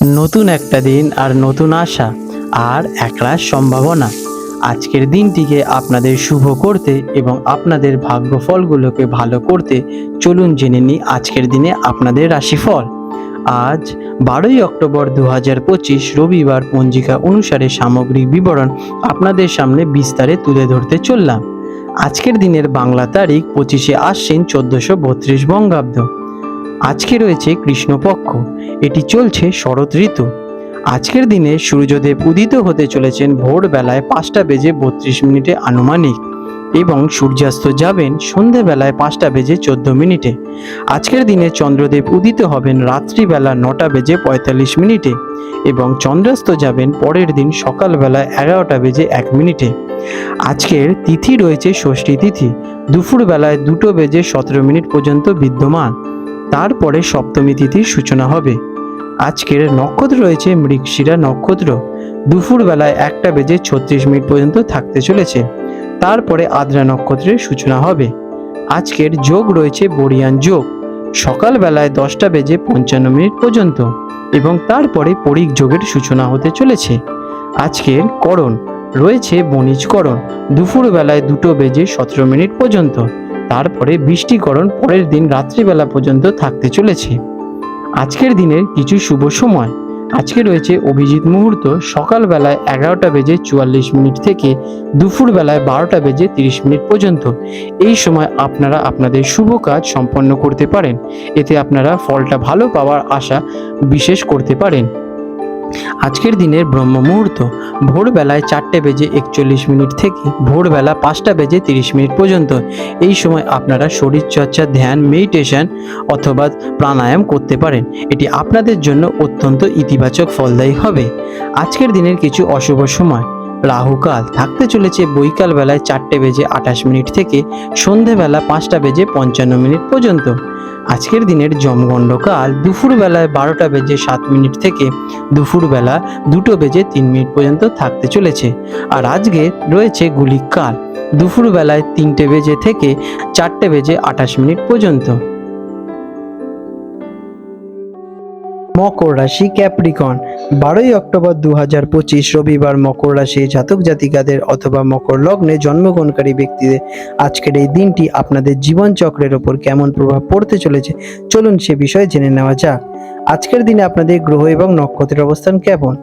নতুন একটা দিন আর নতুন আশা আর একরাশ সম্ভাবনা। আজকের দিনটিকে আপনাদের শুভ করতে এবং আপনাদের ভাগ্যফলগুলোকে ভালো করতে চলুন জেনে নিই আজকের দিনে আপনাদের রাশিফল। আজ বারোই অক্টোবর দু হাজার পঁচিশ রবিবার পঞ্জিকা অনুসারে সামগ্রিক বিবরণ আপনাদের সামনে বিস্তারে তুলে ধরতে চললাম। আজকের দিনের বাংলা তারিখ পঁচিশে আশ্বিন চোদ্দোশো বত্রিশ বঙ্গাব্দ। আজকে রয়েছে কৃষ্ণপক্ষ। এটি চলছে শরৎ ঋতু। আজকের দিনে সূর্যদেব উদিত হতে চলেছেন ভোরবেলায় পাঁচটা বেজে বত্রিশ মিনিটে আনুমানিক এবং সূর্যাস্ত যাবেন সন্ধেবেলায় পাঁচটা বেজে চোদ্দ মিনিটে। আজকের দিনে চন্দ্রদেব উদিত হবেন রাত্রিবেলা নটা বেজে পঁয়তাল্লিশ মিনিটে এবং চন্দ্রাস্ত যাবেন পরের দিন সকালবেলা এগারোটা বেজে এক মিনিটে। আজকের তিথি রয়েছে ষষ্ঠী তিথি। দুপুরবেলায় দুটো বেজে সতেরো মিনিট পর্যন্ত বিদ্যমান। তারপরে সপ্তমী তিথির সূচনা হবে। আজকের নক্ষত্র রয়েছে মৃগশিরা নক্ষত্র। দুপুর বেলায় একটা বেজে ছত্রিশ মিনিট পর্যন্ত থাকতে চলেছে। তারপরে আদ্রা নক্ষত্রের সূচনা হবে। আজকের যোগ রয়েছে বরিয়ান যোগ। সকালবেলায় দশটা বেজে পঞ্চান্ন মিনিট পর্যন্ত এবং তারপরে পরিক যোগের সূচনা হতে চলেছে। আজকের করণ। রয়েছে বণিজকরণ দুপুর বেলায় দুটো বেজে সতেরো মিনিট পর্যন্ত। তারপরে বৃষ্টিকরণ পরের দিন রাত্রিবেলা পর্যন্ত থাকতে চলেছে। আজকের দিনের কিছু শুভ সময়। আজকে রয়েছে অভিজিৎ মুহূর্ত সকালবেলায় এগারোটা বেজে চুয়াল্লিশ মিনিট থেকে দুপুরবেলায় বারোটা বেজে তিরিশ মিনিট পর্যন্ত। এই সময় আপনারা আপনাদের শুভ কাজ সম্পন্ন করতে পারেন। এতে আপনারা ফলটা ভালো পাওয়ার আশা বিশেষ করতে পারেন। আজকের দিনের ব্রহ্ম মুহূর্ত ভোরবেলায় চারটে বেজে একচল্লিশ মিনিট থেকে ভোরবেলা পাঁচটা বেজে তিরিশ মিনিট পর্যন্ত। এই সময় আপনারা শরীরচর্চা, ধ্যান, মেডিটেশন অথবা প্রাণায়াম করতে পারেন। এটি আপনাদের জন্য অত্যন্ত ইতিবাচক ফলদায়ী হবে। আজকের দিনের কিছু অশুভ সময়। রাহুকাল থাকতে চলেছে বৈকাল বেলায় চারটে বেজে আঠাশ মিনিট থেকে সন্ধেবেলা পাঁচটা বেজে পঞ্চান্ন মিনিট পর্যন্ত। আজকের দিনের জমগণ্ডকাল দুপুরবেলায় বারোটা বেজে সাত মিনিট থেকে দুপুরবেলা দুটো বেজে তিন মিনিট পর্যন্ত থাকতে চলেছে। আর আজকে রয়েছে গুলিক কাল, দুপুরবেলায় তিনটে বেজে থেকে চারটে বেজে আঠাশ মিনিট পর্যন্ত। মকর রাশি ক্যাপ্রিকন। বারোই অক্টোবর দু হাজার পঁচিশ রবিবার মকর রাশি জাতক জাতিকাদের অথবা মকর লগ্নে জন্মগ্রহণকারী ব্যক্তিদের আজকের এই দিনটি আপনাদের জীবনচক্রের ওপর কেমন প্রভাব পড়তে চলেছে, চলুন সে বিষয়ে জেনে নেওয়া যাক। আজকের দিনে আপনাদের গ্রহ এবং নক্ষত্রের অবস্থান কেমন?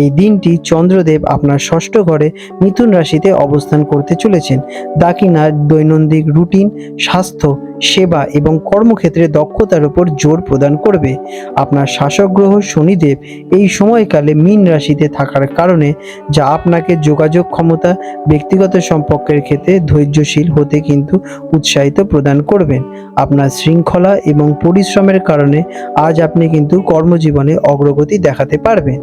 এই দিনটি চন্দ্রদেব আপনার ষষ্ঠ ঘরে মিথুন রাশিতে অবস্থান করতে চলেছেন। দাকিনা দৈনন্দিন রুটিন, স্বাস্থ্য সেবা এবং কর্মক্ষেত্রে দক্ষতার উপর জোর প্রদান করবে। আপনার শাসক গ্রহ শনিদেব এই সময়কালে মীন রাশিতে থাকার কারণে, যা আপনাকে যোগাযোগ ক্ষমতা, ব্যক্তিগত সম্পর্কের ক্ষেত্রে ধৈর্যশীল হতে কিন্তু উৎসাহিত প্রদান করবেন। আপনার শৃঙ্খলা এবং পরিশ্রমের কারণে আজ আপনি কিন্তু কর্মজীবনে অগ্রগতি দেখাতে পারবেন।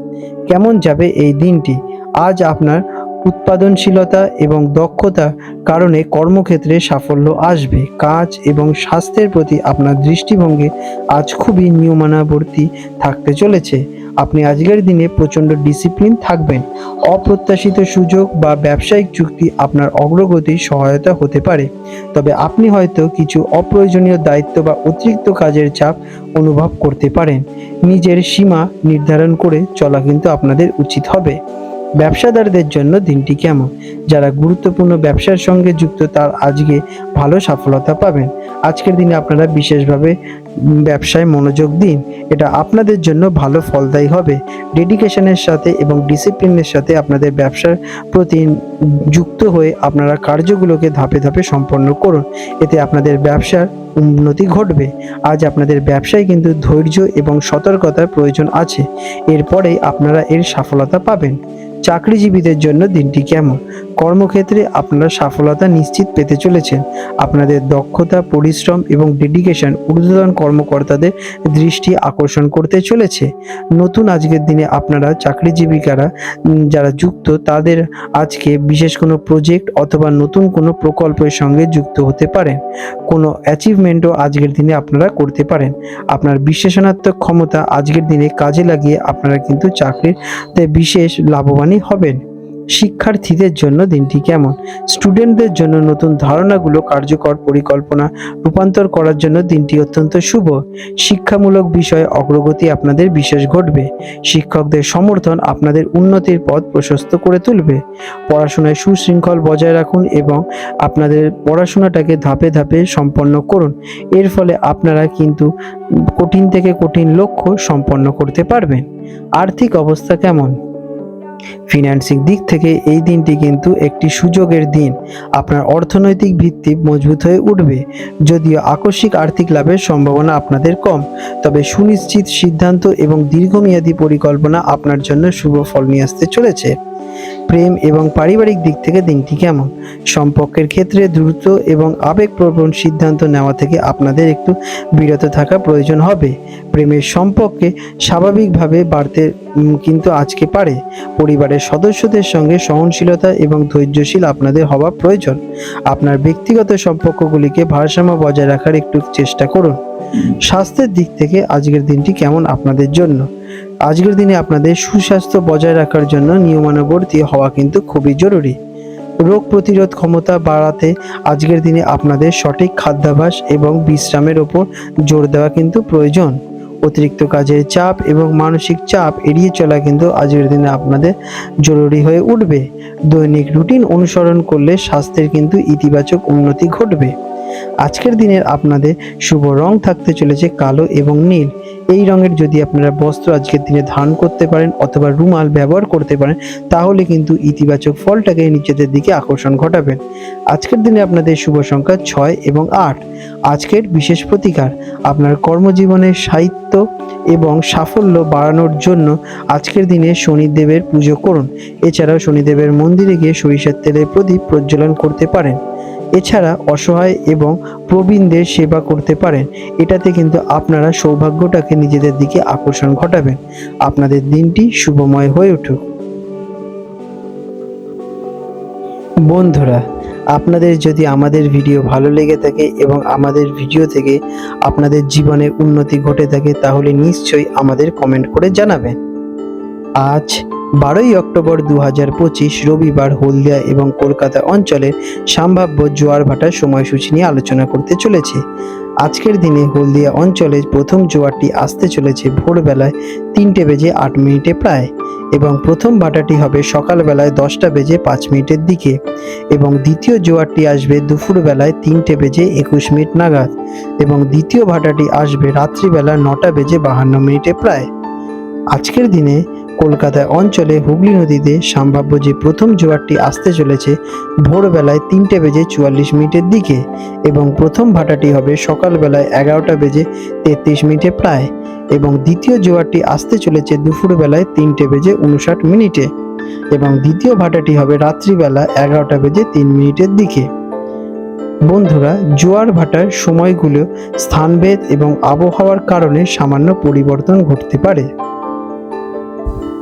কেমন যাবে এই দিনটি? আজ আপনার উৎপাদনশীলতা এবং দক্ষতা কারণে কর্মক্ষেত্রে সাফল্য আসবে। কাজ এবং স্বাস্থ্যের প্রতি আপনার দৃষ্টিভঙ্গি আজ খুবই নিয়মানাবর্তী থাকতে চলেছে। আপনি আজকের দিনে প্রচণ্ড ডিসিপ্লিন থাকবেন। অপ্রত্যাশিত সুযোগ বা ব্যবসায়িক চুক্তি আপনার অগ্রগতির সহায়তা হতে পারে। তবে আপনি হয়তো কিছু অপ্রয়োজনীয় দায়িত্ব বা অতিরিক্ত কাজের চাপ অনুভব করতে পারেন। নিজের সীমা নির্ধারণ করে চলা কিন্তু আপনাদের উচিত হবে। ব্যবসাদারদের জন্য দিনটি কেমন? যারা গুরুত্বপূর্ণ ব্যবসার সঙ্গে যুক্ত তার আজকে ভালো সফলতা পাবেন। আজকের দিনে আপনারা বিশেষভাবে ব্যবসায় মনোযোগ দিন। এটা আপনাদের জন্য ভালো ফলদায়ী হবে। ডেডিকেশনের সাথে এবং ডিসিপ্লিনের সাথে আপনাদের ব্যবসার প্রতি যুক্ত হয়ে আপনারা কার্যগুলোকে ধাপে ধাপে সম্পন্ন করুন। এতে আপনাদের ব্যবসার উন্নতি ঘটবে। আজ আপনাদের ব্যবসায় কিন্তু ধৈর্য এবং সতর্কতার প্রয়োজন আছে। এরপরেই আপনারা এর সফলতা পাবেন। চাকরিজীবীদের জন্য দিনটি কেমন? কর্মক্ষেত্রে আপনারা সফলতা নিশ্চিত পেতে চলেছেন। আপনাদের দক্ষতা, পরিশ্রম এবং ডেডিকেশন ঊর্ধ্বতন কর্মকর্তাদের দৃষ্টি আকর্ষণ করতে চলেছে। নতুন আজকের দিনে আপনারা চাকরিজীবিকারা উম, যারা যুক্ত তাদের আজকে বিশেষ কোনো প্রজেক্ট অথবা নতুন কোনো প্রকল্পের সঙ্গে যুক্ত হতে পারেন। কোনো অ্যাচিভমেন্টও আজকের দিনে আপনারা করতে পারেন। আপনার বিশ্লেষণাত্মক ক্ষমতা আজকের দিনে কাজে লাগিয়ে আপনারা কিন্তু চাকরিতে বিশেষ লাভবানই হবেন। শিক্ষার্থীদের জন্য দিনটি কেমন? স্টুডেন্টদের জন্য নতুন ধারণাগুলো কার্যকর পরিকল্পনা রূপান্তর করার জন্য দিনটি অত্যন্ত শুভ। শিক্ষামূলক বিষয়ে অগ্রগতি আপনাদের বিশেষ ঘটবে। শিক্ষকদের সমর্থন আপনাদের উন্নতির পথ প্রশস্ত করে তুলবে। পড়াশোনায় সুশৃঙ্খল বজায় রাখুন এবং আপনাদের পড়াশোনাটাকে ধাপে ধাপে সম্পন্ন করুন। এর ফলে আপনারা কিন্তু কঠিন থেকে কঠিন লক্ষ্য সম্পন্ন করতে পারবেন। আর্থিক অবস্থা কেমন? ফিনান্সিক দিক থেকে এই দিনটি কিন্তু একটি সুযোগের দিন। আপনার অর্থনৈতিক ভিত্তি মজবুত হয়ে উঠবে। যদিও আকস্মিক আর্থিক লাভের সম্ভাবনা আপনাদের কম। তবে সুনিশ্চিত সিদ্ধান্ত এবং দীর্ঘমেয়াদী পরিকল্পনা আপনার জন্য শুভ ফল নিয়ে আসতে চলেছে। প্রেম এবং পারিবারিক দিক থেকে দিনটি কেমন? সম্পর্কের ক্ষেত্রে দ্রুত এবং আবেগপ্রবণ সিদ্ধান্ত নেওয়া থেকে আপনাদের একটু বিরত থাকা প্রয়োজন হবে। প্রেমের সম্পর্কে স্বাভাবিকভাবে বাড়তে কিন্তু আজকে পারে। পরিবারের সদস্যদের সঙ্গে সহনশীলতা এবং ধৈর্যশীল আপনাদের হওয়া প্রয়োজন। আপনার ব্যক্তিগত সম্পর্কগুলিকে ভারসাম্য বজায় রাখার একটু চেষ্টা করুন। স্বাস্থ্যের দিক থেকে আজকের দিনটি কেমন আপনাদের জন্য? আজকের দিনে আপনাদের সুস্বাস্থ্য বজায় রাখার জন্য নিয়মানুবর্তী হওয়া কিন্তু খুবই জরুরি। রোগ প্রতিরোধ ক্ষমতা বাড়াতে আজকের দিনে আপনাদের সঠিক খাদ্যাভ্যাস এবং বিশ্রামের ওপর জোর দেওয়া কিন্তু প্রয়োজন। অতিরিক্ত কাজের চাপ এবং মানসিক চাপ এড়িয়ে চলা কিন্তু আজকের দিনে আপনাদের জরুরি হয়ে উঠবে। দৈনিক রুটিন অনুসরণ করলে স্বাস্থ্যের কিন্তু ইতিবাচক উন্নতি ঘটবে। আজকের দিনের আপনাদের শুভ রং থাকতে চলেছে কালো এবং নীল। এই রঙের যদি আপনারা বস্ত্র আজকের দিনে ধারণ করতে পারেন অথবা রুমাল ব্যবহার করতে পারেন, তাহলে কিন্তু ইতিবাচক ফলটাকে নিজেদের দিকে আকর্ষণ ঘটাবেন। আজকের দিনে আপনাদের শুভ সংখ্যা ছয় এবং আট। আজকের বিশেষ প্রতিকার, আপনার কর্মজীবনের সাহিত্য এবং সাফল্য বাড়ানোর জন্য আজকের দিনে শনিদেবের পুজো করুন। এছাড়াও শনিদেবের মন্দিরে গিয়ে সরিষার তেলের প্রদীপ প্রজ্বলন করতে পারেন। এছাড়া অসহায় এবং প্রবীণদের সেবা করতে পারেন। এটাতে কিন্তু আপনারা সৌভাগ্যটাকে নিজেদের দিকে আকর্ষণ ঘটাবেন। আপনাদের দিনটি শুভময় হয়ে উঠুক। বন্ধুরা, আপনাদের যদি আমাদের ভিডিও ভালো লেগে থাকে এবং আমাদের ভিডিও থেকে আপনাদের জীবনে উন্নতি ঘটে থাকে, তাহলে নিশ্চয়ই আমাদের কমেন্ট করে জানাবেন। আজ বারোই অক্টোবর দু হাজার পঁচিশ রবিবার হলদিয়া এবং কলকাতা অঞ্চলের সম্ভাব্য জোয়ার ভাটার সময়সূচি নিয়ে আলোচনা করতে চলেছে। আজকের দিনে হলদিয়া অঞ্চলে প্রথম জোয়ারটি আসতে চলেছে ভোরবেলায় তিনটে বেজে আট মিনিটে প্রায় এবং প্রথম ভাটাটি হবে সকালবেলায় দশটা বেজে পাঁচ মিনিটের দিকে এবং দ্বিতীয় জোয়ারটি আসবে দুপুরবেলায় তিনটে বেজে একুশ মিনিট নাগাদ এবং দ্বিতীয় ভাটাটি আসবে রাত্রিবেলা নটা বেজে বাহান্ন মিনিটে প্রায়। আজকের দিনে কলকাতায় অঞ্চলে হুগলি নদীতে সম্ভাব্য যে প্রথম জোয়ারটি আসতে চলেছে, ভোরবেলায় তিনটে বেজে চুয়াল্লিশ মিনিটের দিকে এবং প্রথম ভাটাটি হবে সকালবেলায় এগারোটা বেজে তেত্রিশ মিনিটে প্রায় এবং দ্বিতীয় জোয়ারটি আসতে চলেছে দুপুরবেলায় তিনটে বেজে উনষাট মিনিটে এবং দ্বিতীয় ভাটাটি হবে রাত্রিবেলা এগারোটা বেজে তিন মিনিটের দিকে। বন্ধুরা, জোয়ার ভাটার সময়গুলো স্থানভেদ এবং আবহাওয়ার কারণে সামান্য পরিবর্তন ঘটতে পারে।